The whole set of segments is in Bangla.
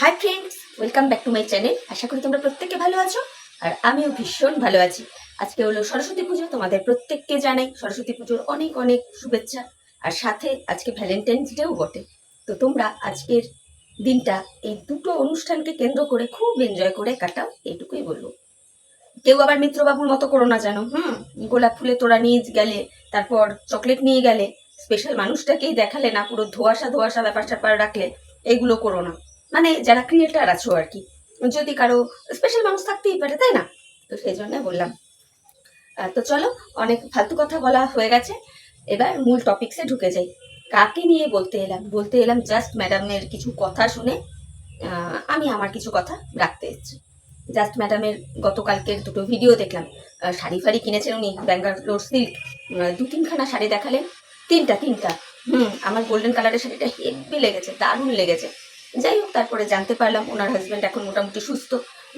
Hi friends welcome back to my channel আশা করি তোমরা প্রত্যেকে ভালো আছো, আর আমিও ভীষণ ভালো আছি। আজকে হলো সরস্বতী পুজো, তোমাদের প্রত্যেককে জানাই সরস্বতী পুজোর অনেক অনেক শুভেচ্ছা, আর সাথে আজকে ভ্যালেন্টাইন্স ডেও বটে। তো তোমরা আজকের দিনটা, এই দুটো অনুষ্ঠানকে কেন্দ্র করে খুব এনজয় করে কাটাও, এইটুকুই বলব। কেউ আবার মিত্রবাবুর মতো করো না জানো, হুম? গোলাপ ফুলে তোরা নিয়ে গেলে, তারপর চকলেট নিয়ে গেলে স্পেশাল মানুষটাকেই দেখালে না, পুরো ধোয়াশা ধোয়াশা ব্যাপার স্যাপার রাখলে, এইগুলো করো না। মানে যারা ক্রিয়েটার আছো আর কি, যদি কারও স্পেশাল মানুষ থাকতেই পারে, তাই না? তো সেই জন্য বললাম। তো চলো, অনেক ফালতু কথা বলা হয়ে গেছে। এবার মূল টপিকসে ঢুকে যাই। কাকে নিয়ে বলতে এলাম? বলতে এলাম জাস্ট ম্যাডামের কিছু কথা শুনে আমি আমার কিছু কথা রাখতে এসেছি। জাস্ট ম্যাডামের গতকালকের দুটো ভিডিও দেখলাম। শাড়ি ফাড়ি কিনেছেন উনি ব্যাঙ্গালোর সিল্ক দু তিনখানা শাড়ি দেখালেন। তিনটা তিনটা। হুম, আমার গোল্ডেন কালারের শাড়িটা হেভি লেগেছে, দারুণ লেগেছে। যাই হোক, তারপরে জানতে পারলাম ওনার হাজব্যান্ড এখন মোটামুটি সুস্থ।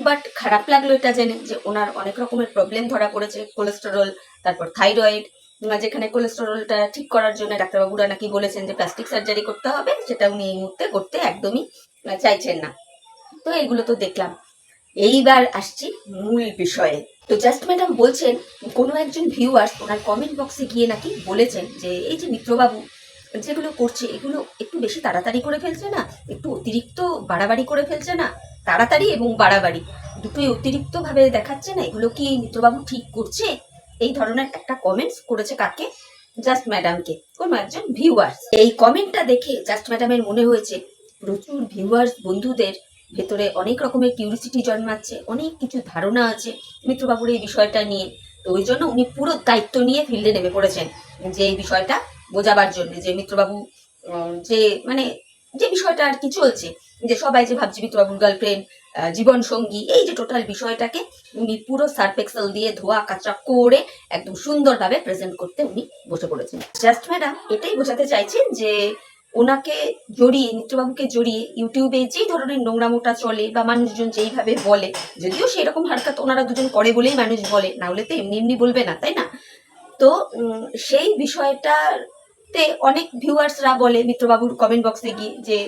বাট খারাপ লাগল এটা জেনে যে ওনার অনেক রকমের প্রবলেম ধরা পড়েছে কোলেস্টেরল তারপর থাইরয়েড যেখানে কোলেস্টেরলটা ঠিক করার জন্য ডাক্তারবাবুরা নাকি বলেছেন যে প্লাস্টিক সার্জারি করতে হবে, সেটা উনি এই মুহূর্তে করতে একদমই চাইছেন না। তো এগুলো তো দেখলাম। এইবার আসছি মূল বিষয়ে। তো জাস্ট ম্যাডাম বলছেন, কোনো একজন ভিউয়ার্স ওনার কমেন্ট বক্সে গিয়ে নাকি বলেছেন যে, এই যে মিত্রবাবু যেগুলো করছে, এগুলো একটু বেশি তাড়াতাড়ি করে ফেলছে না? একটু অতিরিক্ত বাড়াবাড়ি করে ফেলছে না? তাড়াতাড়ি এবং বাড়াবাড়ি। দুটোই অতিরিক্ত ভাবে দেখাচ্ছে না? এগুলো কি মিত্রবাবু ঠিক করছে? এই ধরনের একটা কমেন্টস করেছে কাকে? জাস্ট ম্যাডামকে কোনো একজন ভিউয়ার্স এই কমেন্টটা দেখে জাস্ট ম্যাডামের মনে হয়েছে, প্রচুর ভিউয়ার্স বন্ধুদের ভেতরে অনেক রকমের কিউরিসিটি জন্মাচ্ছে, অনেক কিছু ধারণা আছে মিত্রবাবুর এই বিষয়টা নিয়ে। তো ওই জন্য উনি পুরো দায়িত্ব নিয়ে ফিল্ডে নেমে পড়েছেন যে এই বিষয়টা বোঝাবার জন্য যে মিত্রবাবু যে মানে যে বিষয়টা আর কি চলছে, যে সবাই যে ভাবছে মিত্রবাবুর গার্লফ্রেন্ড জীবন সঙ্গী, এই যে টোটাল বিষয়টাকে উনি পুরো সার্ফেক্সেল দিয়ে ধোয়া কাচা করে একদম সুন্দরভাবে প্রেজেন্ট করতে উনি বসে পড়েছেন। জাস্ট ম্যাডাম এটাই বোঝাতে চাইছেন যে ওনাকে জড়িয়ে, মিত্রবাবুকে জড়িয়ে ইউটিউবে যেই ধরনের নোংরামোটা চলে বা মানুষজন যেইভাবে বলে, যদিও সেই সেরকম হারকাত ওনারা দুজন করে বলেই মানুষ বলে, না হলে তো এমনি এমনি বলবে না, তাই না? তো সেই সেই বিষয়টাতে অনেক ভিউয়ার্সরা বলে মিত্রবাবুর কমেন্ট বক্সে গিয়ে যে,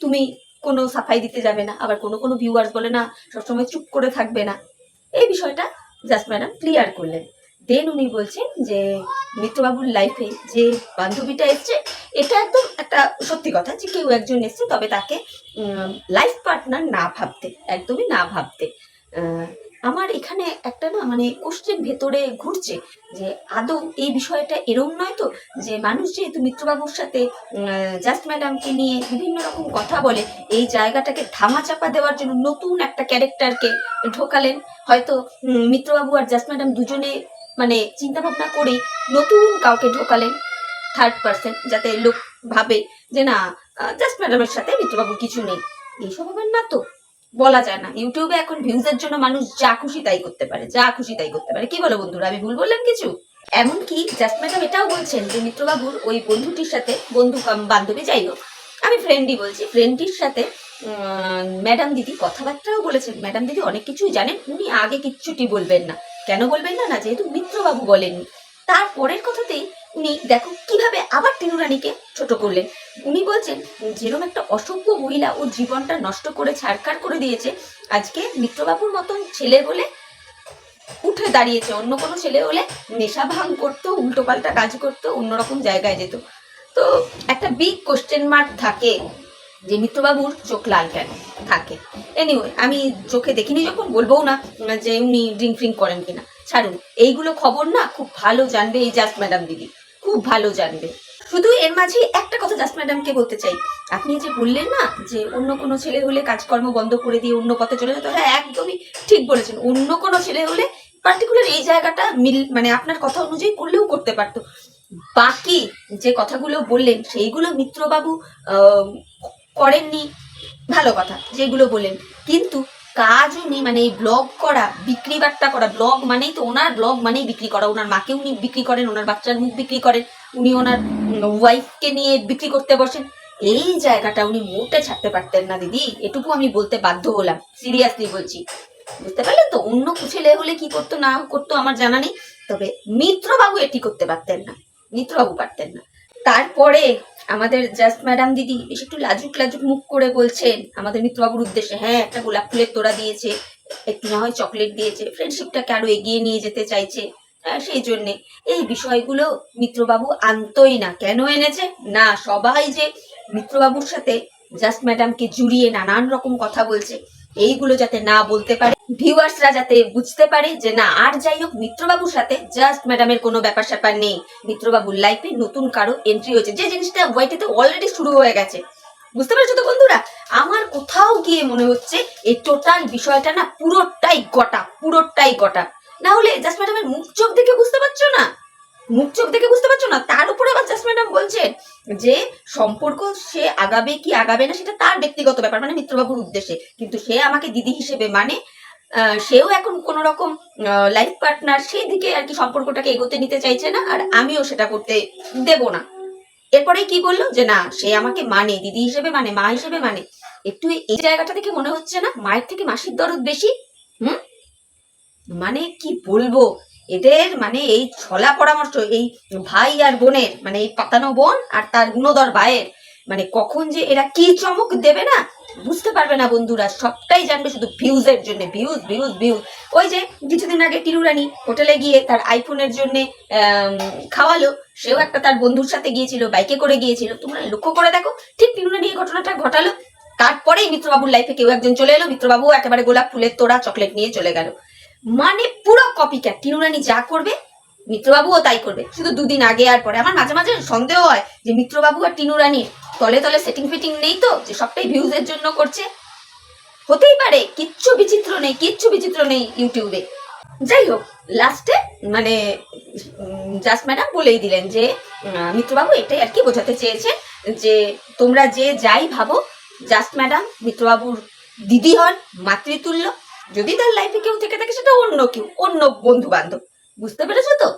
তুমি কোনো সাফাই দিতে যাবে না, আবার কোনো কোনো ভিউয়ার্স বলে না, সবসময় চুপ করে থাকবে না। এই বিষয়টা জাস্ট ম্যাডাম ক্লিয়ার করলেন। দেন উনি বলছেন যে, মিত্রবাবুর লাইফে যে বান্ধবীটা এসছে, এটা একদম একটা সত্যি কথা যে কেউ একজন এসছে, তবে তাকে লাইফ পার্টনার না ভাবতে, একদমই না ভাবতে। আমার এখানে একটা না মানে কোশ্চেন ভেতরে ঘুরছে যে আদৌ এই বিষয়টা এরম নয় তো? যে মানুষ যেহেতু মিত্রবাবুর সাথে জাস্ট ম্যাডামকে নিয়ে বিভিন্ন রকম কথা বলে, এই জায়গাটাকে ধামাচাপা দেওয়ার জন্য নতুন একটা ক্যারেক্টারকে ঢোকালেন। হয়তো মিত্রবাবু আর জাস্ট ম্যাডাম দুজনে মানে চিন্তা ভাবনা করে নতুন কাউকে ঢোকালেন থার্ড পার্সন যাতে লোক ভাবে যে না জাস্ট ম্যাডামের সাথে মিত্রবাবুর কিছু নেই। এইসব আবার না তো? বলা যায় না। ইউটিউবে এখন ভিউজের জন্য মানুষ যা খুশি তাই করতে পারে, যা খুশি তাই করতে পারে। কি বলো বন্ধুরা, আমি ভুল বললাম কিছু? এমনকি জাস্ট ম্যাডাম এটাও বলছেন যে মিত্রবাবুর ওই বন্ধুটির সাথে বন্ধু বান্ধবী, যাই হোক, আমি ফ্রেন্ডই বলছি ফ্রেন্ডটির সাথে ম্যাডাম দিদি কথাবার্তাও বলেছেন। ম্যাডাম দিদি অনেক কিছুই জানেন, উনি আগে কিচ্ছুটি বলবেন না। কেন বলবেন না? না, যেহেতু মিত্রবাবু বলেননি। তারপরের কথাতেই উনি দেখো কীভাবে আবার টিনুরানিকে ছোট করলেন। উনি বলছেন যেরকম একটা অসভ্য মহিলা ও জীবনটা নষ্ট করে ছাড়খাড় করে দিয়েছে, আজকে মিত্রবাবুর মতন ছেলে বলে উঠে দাঁড়িয়েছে। অন্য কোনো ছেলে হলে নেশা ভাঙ করতো উল্টো পাল্টা কাজ করতো, অন্যরকম জায়গায় যেত। তো একটা বিগ কোশ্চেন মার্ক থাকে যে মিত্রবাবুর চোখ লাল কেন? থাকে। এনিওয়ে আমি চোখে দেখিনি যখন, বলবোও না যে উনি ড্রিঙ্ক ফ্রিঙ্ক করেন কিনা। ছাড়ুন, এইগুলো খবর না খুব ভালো জানবে এই জাস্ট ম্যাডাম দিদি। খুব ভালো জানবে। শুধু এর মাঝে একটা কথা জাস্ট ম্যাডামকে বলতে চাই। আপনি যে বললেন না যে অন্য কোনো ছেলে হলে কাজকর্ম বন্ধ করে দিয়ে অন্য পথে চলে যেত হ্যাঁ একদমই ঠিক বলেছেন। অন্য কোনো ছেলে হলে পার্টিকুলার এই জায়গাটা মিল মানে আপনার কথা অনুযায়ী করলেও করতে পারতো। বাকি যে কথাগুলো বললেন, সেইগুলো মিত্রবাবু করেননি, ভালো কথা, যেগুলো বললেন। কিন্তু কাজ উনি মানে এই ব্লগ করা, বিক্রি বাট্টা করা ব্লগ মানেই তো ওনার ব্লগ মানেই বিক্রি করা, ওনার মাকে উনি বিক্রি করেন, ওনার বাচ্চার মুখ বিক্রি করেন, উনি ওনার ওয়াইফকে নিয়ে বিক্রি করতে বসেন। এই জায়গাটা উনি মোটে ছাড়তে পারতেন না, দিদি। এটুকু আমি বলতে বাধ্য হলাম সিরিয়াসলি বলছি। বুঝতে পারলেন তো, অন্য ছেলে হলে কি করতো, না করতো আমার জানা নেই। তবে মিত্রবাবু এটি করতে পারতেন না, মিত্রবাবু পারতেন না। তারপরে আমাদের জাস্ট ম্যাডাম দিদি বেশ একটু লাজুক লাজুক মুখ করে বলছেন আমাদের মিত্রবাবুর উদ্দেশ্যে। হ্যাঁ একটা গোলাপ ফুলের তোড়া দিয়েছে, একটু না হয় চকলেট দিয়েছে ফ্রেন্ডশিপটাকে আরও এগিয়ে নিয়ে যেতে চাইছে। সেই জন্যে এই বিষয়গুলো মিত্রবাবু আনতোই না। কেন এনেছে? না, সবাই যে মিত্রবাবুর সাথে জাস্ট ম্যাডামকে জুড়িয়ে নানান রকম কথা বলছে, এইগুলো যাতে না বলতে পারে। ভিউয়ার্সরা যাতে বুঝতে পারে যে না, আর যাই হোক, মিত্রবাবুর সাথে জাস্ট ম্যাডামের কোনো ব্যাপার স্যাপার নেই। মিত্রবাবুর লাইফে নতুন কারও এন্ট্রি হয়েছে। যে জিনিসটা ওয়াইটিতে অলরেডি শুরু হয়ে গেছে। বুঝতে পারছ তো বন্ধুরা? আমার কোথাও গিয়ে মনে হচ্ছে এই টোটাল বিষয়টা না পুরোটাই গটা পুরোটাই গটা। না হলে জাস্ট ম্যাডামের মুখ চোখ দেখে বুঝতে পারছ না? মুখ চোখ দেখে বুঝতে পারছ না? তার উপরে আবার জাস্ট ম্যাডাম বলছেন যে সম্পর্ক সে আগাবে কি আগাবে না, সেটা তার ব্যক্তিগত ব্যাপার মানে মিত্রবাবুর উদ্দেশ্যে। কিন্তু সে আমাকে দিদি হিসেবে মানে সেও এখন কোন রকম লাইফ পার্টনার সেই দিকে আর কি সম্পর্কটাকে এগোতে নিতে চাইছে না, আর আমিও সেটা করতে দেব না। এরপরে কি বলল? যে না, সে আমাকে মানে দিদি হিসেবে মানে মা হিসেবে মানে। একটু এই জায়গাটা থেকে মনে হচ্ছে না, মায়ের থেকে মাসির দরদ বেশি? হুম? মানে কি বলব? এদের মানে এই ছলা পরামর্শ, এই ভাই আর বোনের মানে এই পাতানো বোন আর তার গুণধর ভাইয়ের মানে কখন যে এরা কি চমক দেবে না, বুঝতে পারবে না বন্ধুরা, সবটাই জানবে শুধু ভিউজের জন্য ভিউজ ভিউজ ভিউজ ওই যে কিছুদিন আগে টিরু রানী হোটেলে গিয়ে তার আইফোনের জন্য খাওয়ালো, সেও একটা তার বন্ধুর সাথে গিয়েছিল বাইকে করে গিয়েছিল। তোমরা লক্ষ্য করে দেখো, ঠিক টিরু রানী এই ঘটনাটা ঘটালো। তারপরেই মিত্রবাবুর লাইফে কেউ একজন চলে এলো মিত্রবাবু একেবারে গোলাপ ফুলের তোড়া চকলেট নিয়ে চলে গেল। মানে পুরো কপি ক্যাট টিনুরানি যা করবে, মিত্রবাবুও তাই করবে। শুধু দুদিন আগে আর পরে। আমার মাঝে মাঝে সন্দেহ হয় যে মিত্রবাবু আর টিনুরানির তলে তলে সেটিং ফিটিং নেই তো, যে সবটাই ভিউজের জন্য করছে। হতেই পারে, কিচ্ছু বিচিত্র নেই, কিচ্ছু বিচিত্র নেই ইউটিউবে। যাই হোক লাস্টে মানে জাস্ট ম্যাডাম বলেই দিলেন যে মিত্রবাবু এটাই আর কি বোঝাতে চেয়েছে যে, তোমরা যে যাই ভাবো জাস্ট ম্যাডাম মিত্রবাবুর দিদি হন, মাতৃতুল্য। যদি তার লাইফে কেউ থেকে থাকে, সেটা অন্য কেউ, অন্য বন্ধু বান্ধব বুঝতে পেরেছ তো?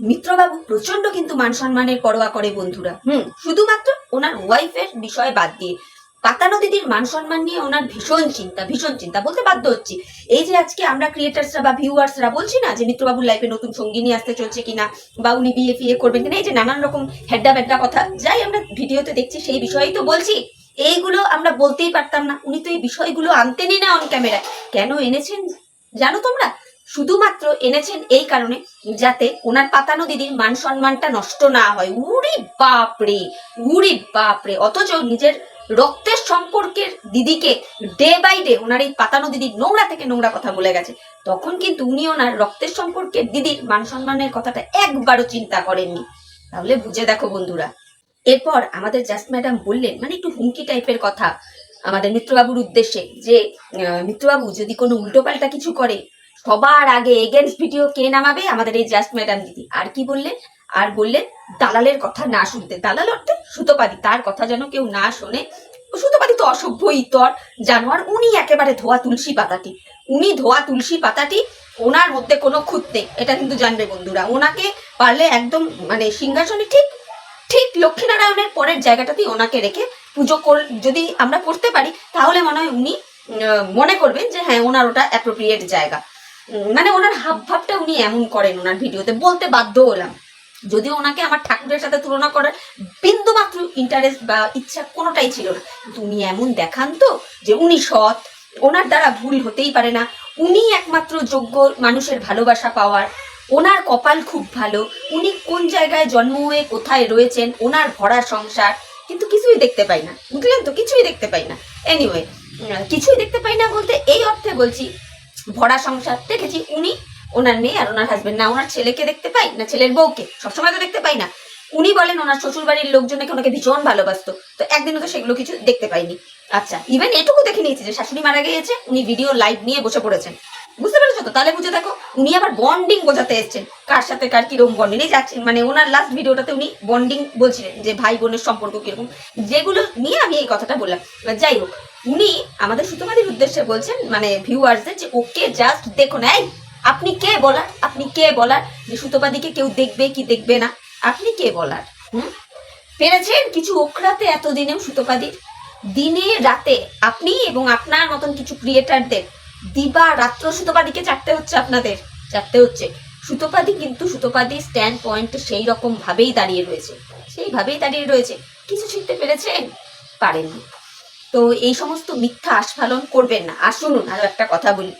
মিত্রবাবু প্রচণ্ড কিন্তু মান সম্মানের পরোয়া করে বন্ধুরা। হুম, শুধুমাত্র ওনার ওয়াইফের বিষয় বাদ দিয়ে। পাতানো দিদির মান সম্মান নিয়ে ওনার ভীষণ চিন্তা ভীষণ চিন্তা। বলতে বাধ্য হচ্ছি। এই যে আজকে আমরা ক্রিয়েটার্সরা বা ভিউয়ার্সরা বলছি না যে মিত্রবাবুর লাইফে নতুন সঙ্গী নিয়ে আসতে চলছে কিনা বা উনি বিয়ে ফিয়ে করবেন কিনা, এই যে নানান রকম হেড্ডা বেড্ডা কথা, যাই আমরা ভিডিওতে দেখছি সেই বিষয়েই তো বলছি। এইগুলো আমরা বলতেই পারতাম না। উনি তো এই বিষয়গুলো আনতেনই না অন ক্যামেরায় কেন এনেছেন জানো তোমরা? শুধুমাত্র এনেছেন এই কারণে যাতে ওনার পাতানো দিদির মান সম্মানটা নষ্ট না হয়। উড়ি বাপরে উড়ি বাপরে। অথচ নিজের রক্তের সম্পর্কের দিদিকে ডে বাই ডে ওনার এই পাতানো দিদির নোংরা থেকে নোংরা কথা বলে গেছে। তখন কিন্তু উনি ওনার রক্তের সম্পর্কের দিদির মান সম্মানের কথাটা একবারও চিন্তা করেননি। তাহলে বুঝে দেখো বন্ধুরা। এরপর আমাদের জাস্ট ম্যাডাম বললেন মানে একটু হুমকি টাইপের কথা আমাদের মিত্রবাবুর উদ্দেশ্যে যে মিত্রবাবু যদি কোনো উল্টোপাল্টা কিছু করে সবার আগে এগেনস্ট ভিডিও কে নামাবে? আমাদের এই জাস্ট ম্যাডাম দিদি। আর কি বললেন? আর বললেন, দালালের কথা না শুনতে। দালাল অর্থে সুতোপাদি তার কথা যেন কেউ না শোনে। সুতোপাদি তো অসভ্য ইতর জানোয়ার, উনি একেবারে ধোয়া তুলসী পাতাটি। উনি ধোয়া তুলসী পাতাটি, ওনার মধ্যে কোনো খুঁত নেই। এটা কিন্তু জানবে বন্ধুরা। ওনাকে পারলে একদম মানে সিংহাসনে ঠিক ঠিক লক্ষ্মীনারায়ণের পরের জায়গাটাতেই ওনাকে রেখে পুজো কর যদি আমরা করতে পারি, তাহলে মনে হয় উনি মনে করবেন যে হ্যাঁ ওনার ওটা অ্যাপ্রোপ্রিয়েট জায়গা। মানে ওনার হাব ভাবটা উনি এমন করেন ওনার ভিডিওতে, বলতে বাধ্য হলাম। যদিও ওনাকে আমার ঠাকুরের সাথে তুলনা করার বিন্দু মাত্র ইন্টারেস্ট বা ইচ্ছা কোনোটাই ছিল না। কিন্তু উনি এমন দেখান তো যে উনি সৎ, ওনার দ্বারা ভুল হতেই পারে না। উনি একমাত্র যোগ্য মানুষের ভালোবাসা পাওয়ার। ওনার কপাল খুব ভালো। উনি কোন জায়গায় জন্ম হয়ে কোথায় রয়েছেন, ওনার ভরা সংসার। কিন্তু কিছুই দেখতে পাই না। বুঝলেন তো? কিছুই দেখতে পাই না। এনিওয়ে কিছুই দেখতে পাই না বলতে এই অর্থে বলছি ভরা সংসার দেখেছি উনি ওনার মেয়ে আর ওনার হাজবেন্ড না ওনার ছেলেকে দেখতে পাই, না ছেলের বউকে। সবসময় তো দেখতে পাই না। উনি বলেন ওনার শ্বশুর বাড়ির লোকজন নাকি ওনাকে ভীষণ ভালোবাসতো। তো একদিনও তো সেগুলো কিছু দেখতে পাইনি। আচ্ছা ইভেন এটুকু দেখে নিয়েছি যে শাশুড়ি মারা গিয়েছে, উনি ভিডিও লাইভ নিয়ে বসে পড়েছেন। তো তাহলে বুঝে দেখো, উনি আবার বন্ডিং বোঝাতে এসেছেন। কার সাথে কার কীরকম বন্ডিং এই যাচ্ছে মানে ওনার লাস্ট ভিডিওটাতে উনি বন্ডিং বলছিলেন যে ভাই বোনের সম্পর্ক কীরকম। যেগুলো নিয়ে আমি এই কথাটা বললাম। যাই হোক, উনি আমাদের সুতমাদির উদ্দেশ্যে বলছেন মানে ভিউয়ার্সদের যে, ওকে জাস্ট দেখুন এই, আপনি কে বলার? আপনি কে বলার? যে সুতপাদিকে কেউ দেখবে কি দেখবে না? আপনি কে বলার? হুম? পেরেছেন কিছু ওখরাতে এতদিনেও সুতপাদির দিনে, রাতে আপনি এবং আপনার মতন কিছু ক্রিয়েটারদের দিবা, রাত্র সুতোপাদিকে চাটতে হচ্ছে আপনাদের। চাটতে হচ্ছে। সুতোপাদি কিন্তু সুতোপাদি স্ট্যান্ড পয়েন্ট সেই রকম ভাবেই দাঁড়িয়ে রয়েছে। সেইভাবেই দাঁড়িয়ে রয়েছে। কিছু শিখতে পেরেছেন? পারেননি। তো এই সমস্ত মিথ্যা আস্ফালন করবেন না। আর শুনুন, আরও একটা কথা বলি।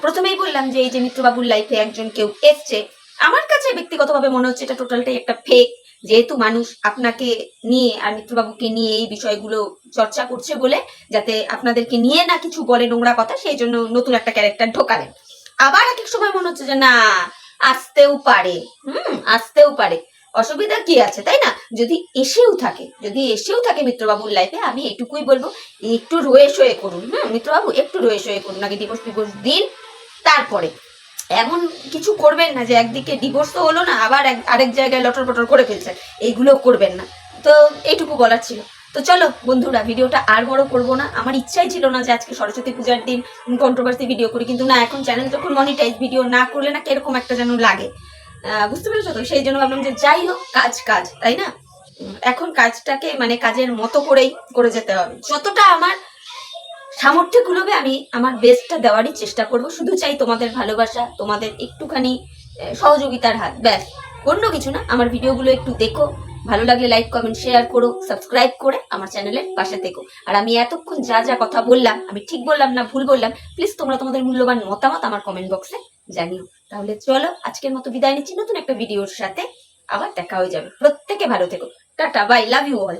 প্রথমেই বললাম যে এই যে মিত্রবাবুর লাইফে একজন কেউ এসছে, আমার কাছে ব্যক্তিগতভাবে মনে হচ্ছে এটা টোটালটাই একটা ফেক যেহেতু মানুষ আপনাকে নিয়ে আর মিত্রবাবুকে নিয়ে এই বিষয়গুলো চর্চা করছে বলে, যাতে আপনাদেরকে নিয়ে না কিছু বলে নোংরা কথা, সেই জন্য নতুন একটা ক্যারেক্টার ঢোকালেন। আবার এক এক সময় মনে হচ্ছে যে, না, আসতেও পারে। হুম, আসতেও পারে। অসুবিধা কি আছে, তাই না? যদি এসেও থাকে, যদি এসেও থাকে মিত্রবাবুর লাইফে আমি এটুকুই বলব, একটু রয়ে সয়ে করুন। হুম, মিত্রবাবু, একটু রয়ে সয়ে করুন। আগে দিবস দিবস দিন, তারপরে। এমন কিছু করবেন না যে একদিকে ডিভোর্স তো হলো না, আবার আরেক জায়গায় লটর পটর করে ফেলছেন। এইগুলো করবেন না। তো এইটুকু বলার ছিল। তো চলো বন্ধুরা, ভিডিওটা আর বড় করব না। আমার ইচ্ছাই ছিল না যে আজকে সরস্বতী পূজার দিন কন্ট্রোভার্সি ভিডিও করি, কিন্তু না, এখন চ্যানেল যখন মনিটাইজ ভিডিও না করলে না কীরকম একটা যেন লাগে। বুঝতে পেরেছ তো? সেই জন্য ভাবলাম যে যাই হোক, কাজ কাজ, তাই না? এখন কাজটাকে মানে কাজের মতো করেই করে যেতে হবে। যতটা আমার সামর্থ্য কুলোবে আমি আমার বেস্টটা দেওয়ারই চেষ্টা করব। শুধু চাই তোমাদের ভালোবাসা, তোমাদের একটুখানি সহযোগিতার হাত। ব্যাস, অন্য কিছু না। আমার ভিডিওগুলো একটু দেখো। ভালো লাগলে লাইক কমেন্ট শেয়ার করো সাবস্ক্রাইব করে আমার চ্যানেলের পাশে থেকো। আর আমি এতক্ষণ যা যা কথা বললাম, আমি ঠিক বললাম না ভুল বললাম প্লিজ তোমরা তোমাদের মূল্যবান মতামত আমার কমেন্ট বক্সে জানিও। তাহলে চলো, আজকের মতো বিদায় নিচ্ছি। নতুন একটা ভিডিওর সাথে আবার দেখা হয়ে যাবে। প্রত্যেকে ভালো থেকো। Tata bye love you all